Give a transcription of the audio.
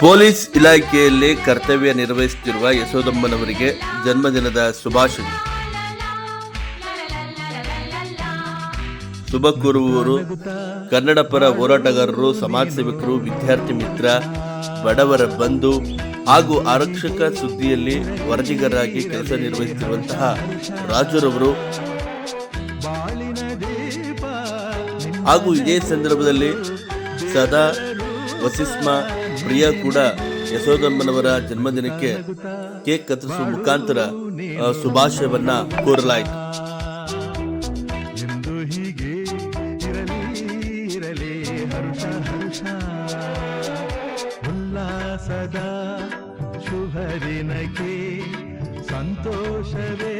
Police ಇಲಾಖೆಯಲ್ಲಿ ಕರ್ತವ್ಯ ನಿರ್ವಹಿಸುತ್ತಿರುವ ಯಶೋದಮ್ಮನವರಿಗೆ ಜನ್ಮದಿನದ ಶುಭಾಶಯ. ಶುಭ ಕೋರುವವರು ಕನ್ನಡ ಪರ ಹೋರಾಟಗಾರರು ಸಮಾಜ ಸೇವಕರು ವಿದ್ಯಾರ್ಥಿ ಮಿತ್ರ, ಬಡವರ ಬಂಧು ಹಾಗೂ ಆರಕ್ಷಕ ಸುದ್ದಿಯಲ್ಲಿ ವರದಿಗಾರರಾಗಿ ಕೆಲಸ ನಿರ್ವಹಿಸುತ್ತಿರುವಂತಹ ರಾಜುರವರು ಹಾಗೂ ಇದೇ ಸಂದರ್ಭದಲ್ಲಿ ಸದಾ ವಸಿಸ್ಮ ಪ್ರಿಯ ಕೂಡ ಯಶೋದಮ್ಮನವರ ಜನ್ಮದಿನಕ್ಕೆ ಕೇಕ್ ಕತ್ತರಿಸುವ ಮುಖಾಂತರ ಶುಭಾಶಯವನ್ನ ಕೋರಲಾಯಿತು. ಎಂದು ಹೀಗೆ ಇರಲಿ ಇರಲಿ, ಹರುಷ ಹರುಷ. ಉಲ್ಲಾಸದ ಶುಭ ದಿನಕ್ಕೆ ಸಂತೋಷವೇ